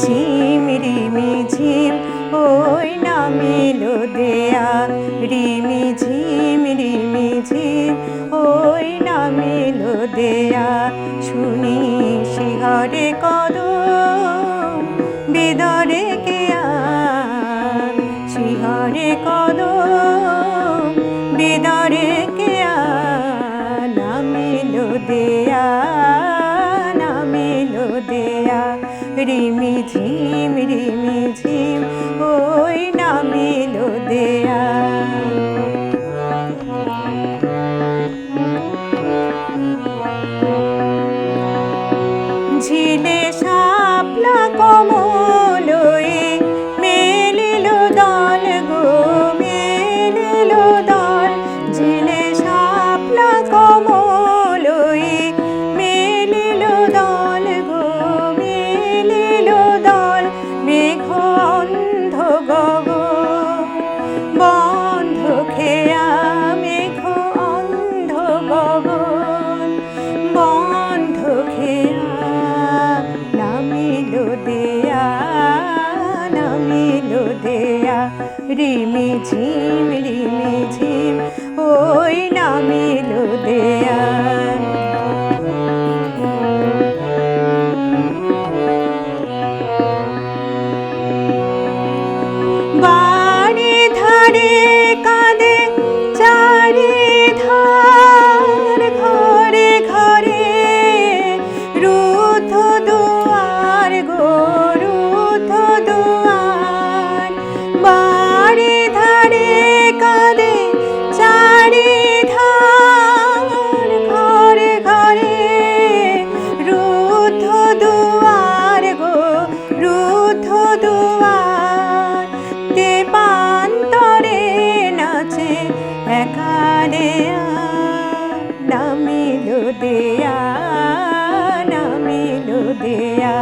ঝিম রিমি ঝিম ওই নামিলো দেয়া রিমি ঝিম ওই নামিলো দেয়া শুনি শিহরে কদম, বিদরে কেয়া শিহরে কদম। রিমি ঝিম রিমি ঝিম গগন বন্ধ খেয়া নামিল দেয়া নামিল দেয়া, রিমি ঝিম রিমি ঝিম, ওই নামিল দেয়া। বাড়ি দেয়া নামিল দেয়া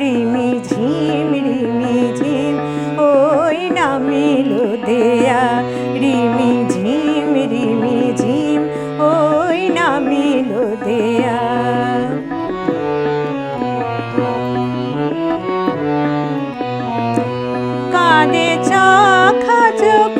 রিমি ঝিম রিমি ঝিম, ওই নামিল দেয়া রিমি ঝিম রিমি ঝিম, ওই নামিল দেয়া কাঁদে চোখা চোখে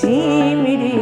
ঝিমিরি